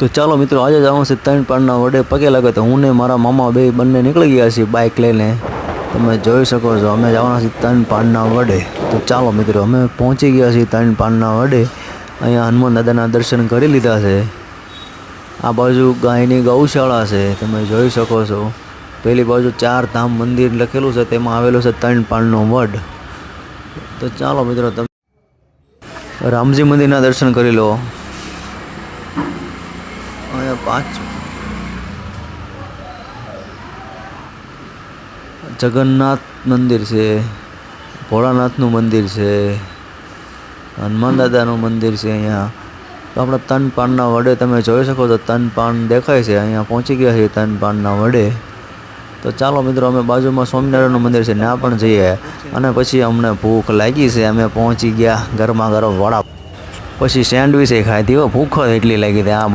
તો ચાલો મિત્રો, આજે જવાનું છે ત્રણ પાનના વડે પગે લાગે તો હું ને મારા મામા બે બંને નીકળી ગયા છીએ બાઇક લઈને. તમે જોઈ શકો છો, અમે જવાના છીએ ત્રણ પાનના વડે. તો ચાલો મિત્રો, અમે પહોંચી ગયા છીએ ત્રણ પાનના વડે. અહીંયા હનુમાન દાદાના દર્શન કરી લીધા છે. આ બાજુ ગાયની ગૌશાળા છે, તમે જોઈ શકો છો. પેલી બાજુ ચાર ધામ મંદિર લખેલું છે, તેમાં આવેલું છે ત્રણ પાનનો વડ. તો ચાલો મિત્રો, તમે રામજી મંદિરના દર્શન કરી લો. અહીંયા પાંચ જગન્નાથ મંદિર છે, ભોળાનાથનું મંદિર છે, હનુમાન દાદાનું મંદિર છે અહીંયા. તો આપણે તન પાનના વડે તમે જોઈ શકો તો તન પાન દેખાય છે, અહીંયા પહોંચી ગયા છે તન પાનના વડે. તો ચાલો મિત્રો, અમે બાજુમાં સ્વામિનારાયણનું મંદિર છે, ત્યાં પણ જઈએ. અને પછી અમને ભૂખ લાગી છે, અમે પહોંચી ગયા ગરમા ગરમ વડા. પછી સેન્ડવિચ ખાધી, હો, ભૂખ એટલી લાગી હતી. આ